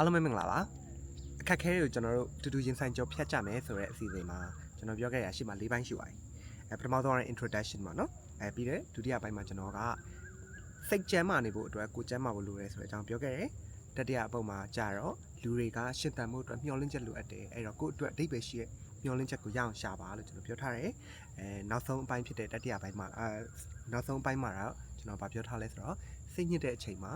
အားလုံးပဲမင်္ဂလာပါအခက်အခဲတွေကိုကျွန်တော်တို့တူတူရင်ဆိုင်ကြောဖြတ်ကြမယ်ဆိုတဲ့အစီအစဉ်မှာကျွန်တော်ပြောခဲ့ရရှိမှ၄ပိုင်းရှိပါတယ်အဲပထမဆုံးကတော့ introduction ပေါ့နော်အဲပြီးတဲ့ဒုတိယပိုင်းမှာကျွန်တော်ကစိတ်ကြမ်းမာနေဖို့အတွက်ကိုကြမ်းမာဖို့လိုတယ်ဆိုတဲ့အကြောင်းပြောခဲ့တယ်တတိယအပုံမှာကြာတော့လူတွေကရှင်သန်မှုအတွက်မျှော်လင့်ချက်လိုအပ်တယ်အဲ့တော့ကိုယ့်အတွက်အဓိပ္ပာယ်ရှိတဲ့မျှော်လင့်ချက်ကိုရအောင်ရှာပါလို့ကျွန်တော်ပြောထားတယ်အဲနောက်ဆုံးအပိုင်းဖြစ်တဲ့တတိယပိုင်းမှာအဲနောက်ဆုံးအပိုင်းမှာတော့ကျွန်တော်ဗာပြောထားလဲဆိုတော့စိတ်ညစ်တဲ့အချိန်မှာ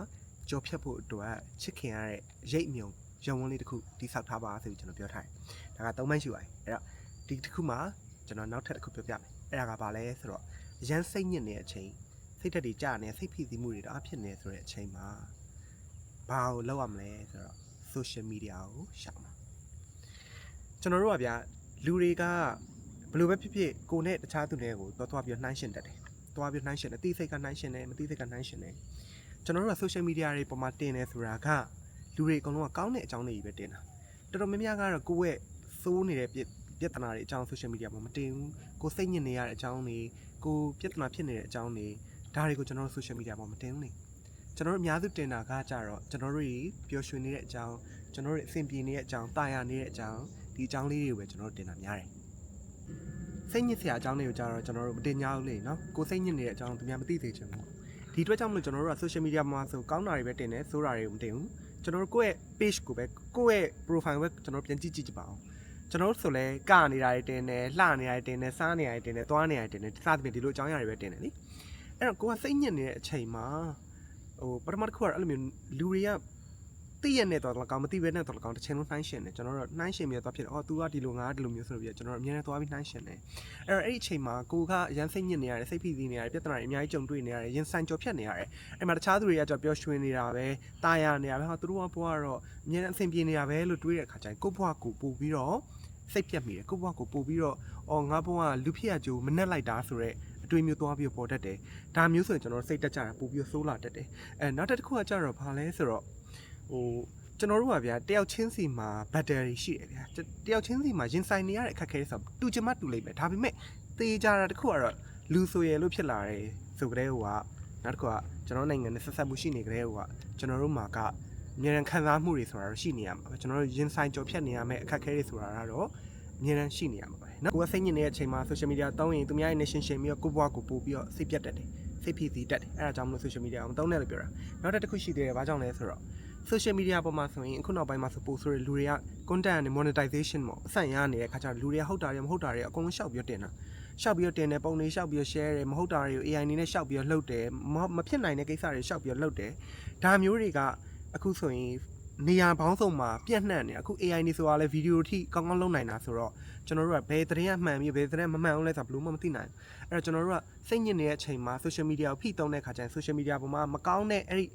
ကြော်ဖြတ်ဖို့အတွက်ချစ်ခင်ရတဲ့ရိတ်မြုံရုံဝန်းလေးတစ်ခုတိဆောက်ထားပါဆိုပြီးကျွန်တော်ပြောထားတယ်။ဒါကသုံးပိုင်းရှိပါတယ်။အဲ့တော့ဒီတစ်ခုမှာကျွန်တော်နောက်ထပ်တစ်ခုပြောပြမယ်။အဲ့ဒါကဘာလဲဆိုတော့ရမ်းစိတ်ညစ်နေတဲ့အချိန်စိတ်ဓာတ်တွေကြာနေစိတ်ဖိစီးမှုတွေတအားဖြစ်နေဆိုတဲ့အချိန်မှာဘာကိုလုပ်ရမလဲဆိုတော့ social media ကိုရှောင်ပါကျွန်တော်တို့ကဗျာလူတွေကဘယ်လိုပဲဖြစ်ဖြစ်ကိုယ်နဲ့တခြားသူတွေကိုသွားသွားပြီးနှိုင်းရှင်တတ်တယ်။သွားပြီးနှိုင်းရှင်တယ်။အသိစိတ်ကနှိုင်းရှင်တယ်မသိစိတ်ကနှိုင်းရှင်တယ်။ ကျွန်တော်တို့က social media တွေပေါ်မှာတင်နေဆိုတာကလူတွေအကုန်လုံးကကောင်းတဲ့အကြောင်းတွေကြီးပဲတင်တာတော်တော်များများကတော့ကိုယ့်ရဲ့စိုးနေတဲ့ပြပြဿနာတွေအကြောင်း social media ပေါ်မတင်ဘူးကိုယ်စိတ်ညစ်နေရတဲ့အကြောင်းတွေကိုပြဿနာဖြစ်နေတဲ့အကြောင်းတွေဒါတွေကိုကျွန်တော်တို့ social media ပေါ်မတင်ဘူးလေကျွန်တော်တို့အများစုတင်တာကကြတော့ကျွန်တော်တို့ပျော်ရွှင်နေတဲ့အကြောင်းကျွန်တော်တို့အဆင်ပြေနေတဲ့အကြောင်းတာယာနေတဲ့အကြောင်းဒီအကြောင်းလေးတွေကိုပဲကျွန်တော်တို့တင်တာများတယ်စိတ်ညစ်စရာအကြောင်းတွေကိုကြတော့ကျွန်တော်တို့မတင်ကြဘူးလေနော်ကိုယ်စိတ်ညစ်နေတဲ့အကြောင်းသူများမသိသေးချင်ဘူး ဒီအတွက်ကြောင့်မလို့ကျွန်တော်တို့က social media မှာဆိုကောင်းတာတွေပဲတင်တယ်ဆိုးတာတွေကိုမတင်ဘူးကျွန်တော်တို့ကိုယ့်ရဲ့ page ကိုပဲကိုယ့်ရဲ့ profile ကိုပဲကျွန်တော်တို့ပြန်ကြည့်ကြည့်ကြပါအောင်ကျွန်တော်တို့ဆိုလဲကနေတာတွေတင်တယ်လှနေတာတွေတင်တယ်စားနေတာတွေတင်တယ်သွားနေတာတွေတင်တယ်စသဖြင့်ဒီလိုအကြောင်းအရာတွေပဲတင်တယ်လीအဲ့တော့ကိုကစိတ်ညစ်နေတဲ့အချိန်မှာဟိုပထမတစ်ခုကအဲ့လိုမျိုးလူတွေက သိရနေတော့လည်းကောင်းမသိဘဲနဲ့တော့လည်းကောင်းတစ်ချိန်လုံးနှိုင်းရှင်တယ်ကျွန်တော်တို့နှိုင်းရှင်ပြီးတော့ဖြစ်တယ်အော် तू ကဒီလိုငါကဒီလိုမျိုးဆိုပြီးကျွန်တော်တို့အများနဲ့သွားပြီးနှိုင်းရှင်တယ်အဲ့တော့အဲ့ဒီအချိန်မှာကိုကအရန်စိတ်ညစ်နေရတယ်စိတ်ဖိစီးနေရတယ်ပြဿနာတွေအများကြီးကြုံတွေ့နေရတယ်ရင်ဆိုင်ကြော်ဖြတ်နေရတယ်အဲ့မှာတခြားသူတွေကကြော်ပျော်ရွှင်နေတာပဲတာယာနေတာပဲဟာသူတို့ကဘွားကတော့အများနဲ့အဆင်ပြေနေတာပဲလို့တွေးတဲ့အခါကျရင်ကိုဘွားကိုပို့ပြီးတော့စိတ်ပြတ်မိတယ်ကိုဘွားကိုပို့ပြီးတော့အော်ငါဘွားကလူဖြစ်ရကြိုးမနှက်လိုက်တာဆိုတော့အတွေ့မျိုးသွားပြီးပေါ်တတ်တယ်ဒါမျိုးဆိုရင်ကျွန်တော်စိတ်တက်ကြတာပို့ပြီးဆိုးလာတတ်တယ်အဲနောက်တစ်ခုကကြတော့ဘာလဲဆိုတော့ ဟိုကျွန်တော်တို့ကဗျာတယောက်ချင်းစီမှာဘက်တရီရှိတယ်ဗျာတယောက်ချင်းစီမှာရင်ဆိုင်နေရတဲ့အခက်အခဲဆိုတူချင်မှတူလိမ့်မယ်ဒါပေမဲ့တေးကြတာတစ်ခုကတော့လူဆိုရယ်လို့ဖြစ်လာတယ်ဆိုကြတဲ့ဟိုကနောက်တစ်ခုကကျွန်တော်နိုင်ငံနဲ့ဆက်ဆက်မှုရှိနေကြတဲ့ဟိုကကျွန်တော်တို့မှာကအမြဲတမ်းခံစားမှုတွေဆိုတာတော့ရှိနေရမှာပဲကျွန်တော်တို့ရင်ဆိုင်ကြော်ဖြတ်နေရမယ့်အခက်အခဲတွေဆိုတာကတော့အမြဲတမ်းရှိနေရမှာပဲနော်ကိုယ်ကစိတ်ညစ်နေတဲ့အချိန်မှာ social media တောင်းရင်သူများရဲ့ nation ရှင်ပြီးတော့ကိုယ့်ဘဝကိုပို့ပြီးတော့စိတ်ပြတ်တတ်တယ်စိတ်ဖိစီးတတ်တယ်အဲ့ဒါကြောင့်မလို့ social media ကိုမသုံးနဲ့လို့ပြောတာနောက်တစ်ခုရှိသေးတယ်ဘာကြောင့်လဲဆိုတော့ social media ပေါ်မှာဆိုရင်အခုနောက်ပိုင်းမှာဆိုပို့ဆိုရလူတွေက content နဲ့ monetization ပေါ့အဆန်ရနေတဲ့ခါကျတော့လူတွေကဟုတ်တာတွေမဟုတ်တာတွေအကုန်လုံးရှောက်ပြီးတော့တင်တာရှောက်ပြီးတော့တင်တယ်ပုံတွေရှောက်ပြီးတော့ share တယ်မဟုတ်တာတွေကို AI နေနဲ့ရှောက်ပြီးတော့လှုပ်တယ်မမဖြစ်နိုင်တဲ့ကိစ္စတွေရှောက်ပြီးတော့လှုပ်တယ်ဒါမျိုးတွေကအခုဆိုရင်နေရာပေါင်းစုံမှာပြန့်နှံ့နေအခု AI နေဆိုတာလဲဗီဒီယိုထိကောင်းကောင်းလုပ်နိုင်တာဆိုတော့ကျွန်တော်တို့ကဘယ်သတင်းကမှန်ပြီးဘယ်သတင်းမမှန်အောင်လဲဆိုတာဘယ်လို့မှမသိနိုင်ဘူးအဲ့တော့ကျွန်တော်တို့ကစိတ်ညစ်နေတဲ့အချိန်မှာ social media ကိုဖိသုံးတဲ့ခါကျရင် social media ပေါ်မှာမကောင်းတဲ့အဲ့ဒီ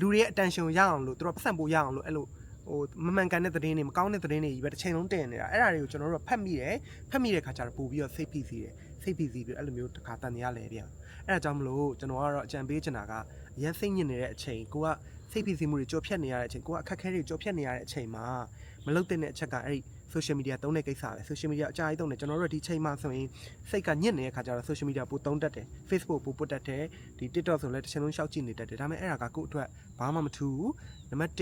လူတွေရဲ့ attention ကိုရအောင်လို့သူတို့ပတ်စံပို့ရအောင်လို့အဲ့လိုဟိုမမှန်ကန်တဲ့သတင်းတွေမကောင်းတဲ့သတင်းတွေကြီးပဲတစ်ချိန်လုံးတင်နေတာအဲ့ဒါတွေကိုကျွန်တော်တို့ကဖတ်မိတယ်ဖတ်မိတဲ့ခါကျတော့ပို့ပြီးတော့စိတ်ဖိစီးတယ်စိတ်ဖိစီးပြီးအဲ့လိုမျိုးတစ်ခါတန်နေရလဲပြန်အဲ့ဒါကြောင့်မလို့ကျွန်တော်ကတော့အကြံပေးချင်တာကအရင်စိတ်ညစ်နေတဲ့အချိန်ကိုကစိတ်ဖိစီးမှုတွေကြော်ဖြတ်နေရတဲ့အချိန်ကိုကအခက်အခဲတွေကြော်ဖြတ်နေရတဲ့အချိန်မှာမလုပ်တဲ့အချက်ကအဲ့ဒီ social media သုံးတဲ့ကိစ္စပဲ social media အကြိုက်သုံးတယ်ကျွန်တော်တို့ဒီချိန်မှာဆိုရင်စိတ်ကညစ်နေတဲ့ခါကျတော့ social media ပိုသုံးတတ်တယ် Facebook ပိုပုတ်တတ်တယ်ဒီ TikTok ဆိုလည်းတစ်ချိန်လုံးရှောက်ကြည့်နေတတ်တယ်ဒါပေမဲ့အဲ့ဒါကကိုယ့်အတွက်ဘာမှမထူးဘူးနံပါတ်1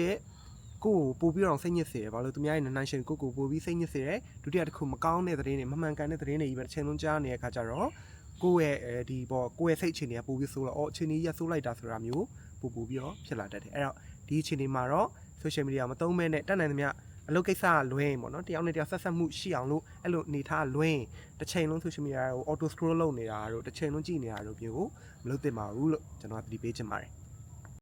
ကိုကိုပို့ပြီးတော့စိတ်ညစ်စေတယ်ဘာလို့သူများရဲ့နန်းရှင်ကိုကိုပို့ပြီးစိတ်ညစ်စေတယ်ဒုတိယတစ်ခုမကောင်းတဲ့သတင်းတွေမမှန်ကန်တဲ့သတင်းတွေကြီးပဲတစ်ချိန်လုံးကြားနေတဲ့ခါကျတော့ကိုယ့်ရဲ့အဲဒီပေါ့ကိုယ့်ရဲ့စိတ်အခြေအနေကပို့ပြီးဆိုးတော့အော်အခြေအနေကြီးဆိုးလိုက်တာဆိုတာမျိုးပို့ပို့ပြီးတော့ဖြစ်လာတတ်တယ်အဲ့တော့ဒီအခြေအနေမှာတော့ social media မသုံးမဲနဲ့တက်နိုင်သမျှ အလုပ်ကိစ္စကလွဲရင်ပေါ့နော်တယောက်နဲ့တယောက်ဆက်ဆက်မှုရှိအောင်လို့အဲ့လိုအနေထားလွဲရင်တစ်ချိန်လုံး social media ကို auto scroll လုပ်နေတာတို့တစ်ချိန်လုံးကြည့်နေတာတို့မျိုးကိုမလုပ်သင့်ပါဘူးလို့ကျွန်တော်ကသတိပေးချင်ပါတယ်